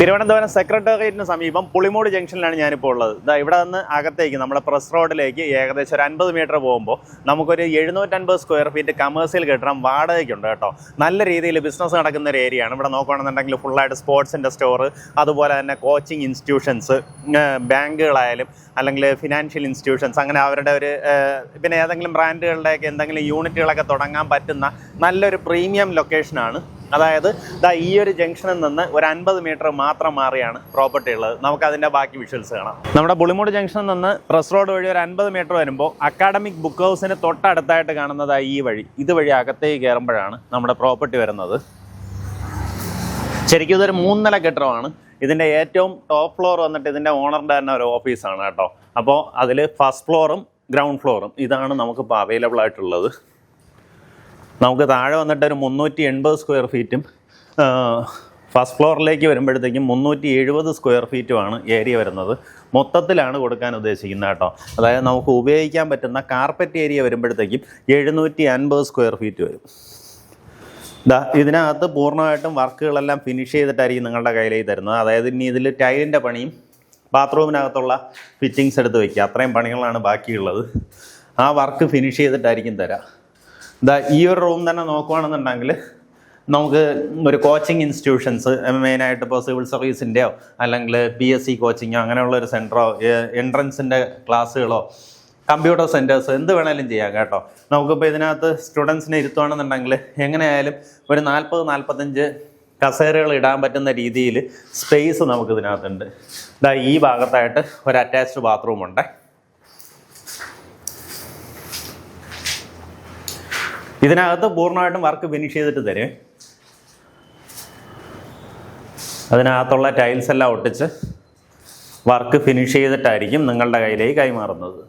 തിരുവനന്തപുരം സെക്രട്ടേറിയറ്റിന് സമീപം പുളിമൂട് ജംഗ്ഷനിലാണ് ഞാനിപ്പോൾ ഉള്ളത്. ഇതാ ഇവിടെ നിന്ന് അകത്തേക്ക് നമ്മുടെ പ്രസ് റോഡിലേക്ക് ഏകദേശം ഒരു അൻപത് മീറ്റർ പോകുമ്പോൾ നമുക്കൊരു എഴുന്നൂറ്റൻപത് സ്ക്വയർ ഫീറ്റ് കമേഴ്സ്യൽ കെട്ടിടം വാടകയ്ക്കുണ്ട് കേട്ടോ. നല്ല രീതിയിൽ ബിസിനസ് നടക്കുന്ന ഒരു ഏരിയയാണ് ഇവിടെ നോക്കുകയാണെന്നുണ്ടെങ്കിൽ ഫുള്ളായിട്ട് സ്പോർട്സിന്റെ സ്റ്റോർ അതുപോലെ തന്നെ കോച്ചിങ് ഇൻസ്റ്റിറ്റ്യൂഷൻസ് ബാങ്കുകളായാലും അല്ലെങ്കിൽ ഫിനാൻഷ്യൽ ഇൻസ്റ്റിറ്റ്യൂഷൻസ് അങ്ങനെ അവരുടെ ഒരു പിന്നെ ഏതെങ്കിലും ബ്രാൻഡുകളുടെയൊക്കെ എന്തെങ്കിലും യൂണിറ്റുകളൊക്കെ തുടങ്ങാൻ പറ്റുന്ന നല്ലൊരു പ്രീമിയം ലൊക്കേഷനാണ് അതായത് ദാ ഈ ഒരു ജംഗ്ഷനിൽ നിന്ന് ഒരു അൻപത് മീറ്റർ മാത്രം മാറിയാണ് പ്രോപ്പർട്ടി ഉള്ളത്. നമുക്ക് അതിന്റെ ബാക്കി വിഷ്വൽസ് കാണാം. നമ്മുടെ പുളിമൂട് ജംഗ്ഷനിൽ നിന്ന് പ്രസ് റോഡ് വഴി ഒരു അൻപത് മീറ്റർ വരുമ്പോൾ അക്കാഡമിക് ബുക്ക് ഹൗസിന് തൊട്ടടുത്തായിട്ട് കാണുന്നതായി ഈ വഴി. ഇതുവഴി അകത്തേക്ക് കയറുമ്പോഴാണ് നമ്മുടെ പ്രോപ്പർട്ടി വരുന്നത്. ശരിക്കും ഇതൊരു മൂന്നല കെട്ടിടമാണ്. ഇതിന്റെ ഏറ്റവും ടോപ്പ് ഫ്ലോർ വന്നിട്ട് ഇതിന്റെ ഓണറിന്റെ തന്നെ ഒരു ഓഫീസാണ് കേട്ടോ. അപ്പോൾ അതിൽ ഫസ്റ്റ് ഫ്ലോറും ഗ്രൗണ്ട് ഫ്ലോറും ഇതാണ് നമുക്കിപ്പോൾ അവൈലബിൾ ആയിട്ടുള്ളത്. നമുക്ക് താഴെ വന്നിട്ട് ഒരു മുന്നൂറ്റി എൺപത് സ്ക്വയർ ഫീറ്റും ഫസ്റ്റ് ഫ്ലോറിലേക്ക് വരുമ്പോഴത്തേക്കും മുന്നൂറ്റി എഴുപത് സ്ക്വയർ ഫീറ്റുമാണ് ഏരിയ വരുന്നത്. മൊത്തത്തിലാണ് കൊടുക്കാൻ ഉദ്ദേശിക്കുന്നത് കേട്ടോ. അതായത് നമുക്ക് ഉപയോഗിക്കാൻ പറ്റുന്ന കാർപ്പറ്റ് ഏരിയ വരുമ്പോഴത്തേക്കും എഴുന്നൂറ്റി അൻപത് സ്ക്വയർ ഫീറ്റ് വരും. ദാ ഇതിനകത്ത് പൂർണമായിട്ടും വർക്കുകളെല്ലാം ഫിനിഷ് ചെയ്തിട്ടായിരിക്കും നിങ്ങളുടെ കയ്യിലേക്ക് തരുന്നത്. അതായത് ഇനി ഇതിൽ ടൈലിന്റെ പണിയും ബാത്റൂമിനകത്തുള്ള ഫിറ്റിങ്സ് എടുത്ത് വയ്ക്കുക അത്രയും പണികളാണ് ബാക്കിയുള്ളത്. ആ വർക്ക് ഫിനിഷ് ചെയ്തിട്ടായിരിക്കും തരാം. ഇതാ ഈ ഒരു റൂം തന്നെ നോക്കുകയാണെന്നുണ്ടെങ്കിൽ നമുക്ക് ഒരു കോച്ചിങ് ഇൻസ്റ്റിറ്റ്യൂഷൻസ് മെയിനായിട്ട് ഇപ്പോൾ സിവിൽ സർവീസിന്റെയോ അല്ലെങ്കിൽ പി എസ് സി കോച്ചിങ്ങോ അങ്ങനെയുള്ള ഒരു സെന്ററോ എൻട്രൻസിന്റെ ക്ലാസ്സുകളോ കമ്പ്യൂട്ടർ സെന്റേഴ്സ് എന്ത് വേണേലും ചെയ്യാം കേട്ടോ. നമുക്കിപ്പോൾ ഇതിനകത്ത് സ്റ്റുഡൻസിനെ ഇരുത്തുകയാണെന്നുണ്ടെങ്കിൽ എങ്ങനെയായാലും ഒരു നാൽപ്പത് നാൽപ്പത്തഞ്ച് കസേരകൾ ഇടാൻ പറ്റുന്ന രീതിയിൽ സ്പേസ് നമുക്ക് ഇതിനകത്തുണ്ട് ഇതാ ഈ ഭാഗത്തായിട്ട് ഒരു അറ്റാച്ച്ഡ് ബാത്റൂം ഇതിനകത്ത് പൂർണമായിട്ടും വർക്ക് ഫിനിഷ് ചെയ്തിട്ട് തരും. അതിനകത്തുള്ള ടൈൽസ് എല്ലാം ഒട്ടിച്ച് വർക്ക് ഫിനിഷ് ചെയ്തിട്ടായിരിക്കും നിങ്ങളുടെ കയ്യിലേക്ക് കൈമാറുന്നത്.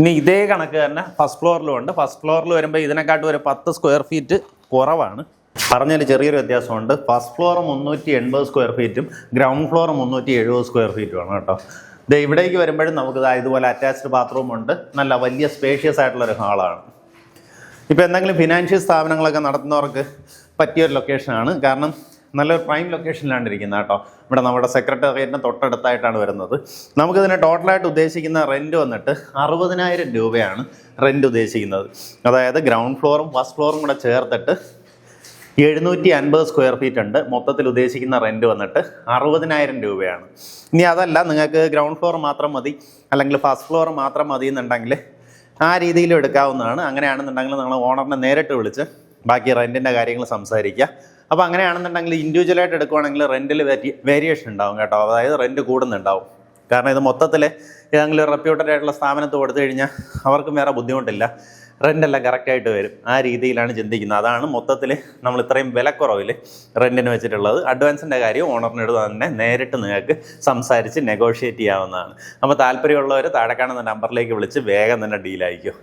ഇനി ഇതേ കണക്ക് തന്നെ ഫസ്റ്റ് ഫ്ലോറിലും ഉണ്ട്. ഫസ്റ്റ് ഫ്ലോറിൽ വരുമ്പോൾ ഇതിനെക്കാട്ടും ഒരു പത്ത് സ്ക്വയർ ഫീറ്റ് കുറവാണ്. പറഞ്ഞതിൽ ചെറിയൊരു വ്യത്യാസമുണ്ട്. ഫസ്റ്റ് ഫ്ലോർ മുന്നൂറ്റി എൺപത് സ്ക്വയർ ഫീറ്റും ഗ്രൗണ്ട് ഫ്ലോർ മുന്നൂറ്റി എഴുപത് സ്ക്വയർ ഫീറ്റുമാണ് കേട്ടോ. ഇത് ഇവിടേക്ക് വരുമ്പോഴും നമുക്ക് ഇതുപോലെ അറ്റാച്ച്ഡ് ബാത്റൂം ഉണ്ട്. നല്ല വലിയ സ്പേഷ്യസ് ആയിട്ടുള്ളൊരു ഹാളാണ് ഇപ്പോൾ എന്തെങ്കിലും ഫിനാൻഷ്യൽ സ്ഥാപനങ്ങളൊക്കെ നടത്തുന്നവർക്ക് പറ്റിയൊരു ലൊക്കേഷനാണ് കാരണം നല്ലൊരു പ്രൈം ലൊക്കേഷനിലാണ് ഇരിക്കുന്നത് കേട്ടോ. ഇവിടെ നമ്മുടെ സെക്രട്ടേറിയറ്റിന് തൊട്ടടുത്തായിട്ടാണ് വരുന്നത്. നമുക്കിതിന് ടോട്ടലായിട്ട് ഉദ്ദേശിക്കുന്ന റെന്റ് വന്നിട്ട് അറുപതിനായിരം രൂപയാണ് റെന്റ് ഉദ്ദേശിക്കുന്നത്. അതായത് ഗ്രൗണ്ട് ഫ്ലോറും ഫസ്റ്റ് ഫ്ലോറും കൂടെ ചേർത്തിട്ട് എഴുന്നൂറ്റി അൻപത് സ്ക്വയർ ഫീറ്റ് ഉണ്ട്. മൊത്തത്തിൽ ഉദ്ദേശിക്കുന്ന റെന്റ് വന്നിട്ട് അറുപതിനായിരം രൂപയാണ്. ഇനി അതല്ല നിങ്ങൾക്ക് ഗ്രൗണ്ട് ഫ്ലോർ മാത്രം മതി അല്ലെങ്കിൽ ഫസ്റ്റ് ഫ്ലോർ മാത്രം മതി എന്നുണ്ടെങ്കിൽ ആ രീതിയിലും എടുക്കാവുന്നതാണ്. അങ്ങനെയാണെന്നുണ്ടെങ്കിൽ നിങ്ങൾ ഓണറിനെ നേരിട്ട് വിളിച്ച് ബാക്കി റെന്റിന്റെ കാര്യങ്ങൾ സംസാരിക്കുക. അപ്പോൾ അങ്ങനെയാണെന്നുണ്ടെങ്കിൽ ഇൻഡിവിജ്വലായിട്ട് എടുക്കുവാണെങ്കിൽ റെന്റിൽ വേരിയേഷൻ ഉണ്ടാവും കേട്ടോ. അതായത് റെന്റ് കൂടുന്നുണ്ടാവും. കാരണം ഇത് മൊത്തത്തിൽ ഏതെങ്കിലും റെപ്യൂട്ടഡ് ആയിട്ടുള്ള സ്ഥാപനത്ത് കൊടുത്തു കഴിഞ്ഞാൽ അവർക്കും വേറെ ബുദ്ധിമുട്ടില്ല. റെന്റെല്ലാം കറക്റ്റായിട്ട് വരും. ആ രീതിയിലാണ് ചിന്തിക്കുന്നത്. അതാണ് മൊത്തത്തിൽ നമ്മൾ ഇത്രയും വിലക്കുറവിൽ റെന്റിന് വെച്ചിട്ടുള്ളത്. അഡ്വാൻസിന്റെ കാര്യം ഓണറിനോട് തന്നെ നേരിട്ട് നിങ്ങൾക്ക് സംസാരിച്ച് നെഗോഷിയേറ്റ് ചെയ്യാവുന്നതാണ്. അപ്പോൾ താല്പര്യമുള്ളവർ താഴെ കാണുന്ന നമ്പറിലേക്ക് വിളിച്ച് വേഗം തന്നെ ഡീലായിരിക്കും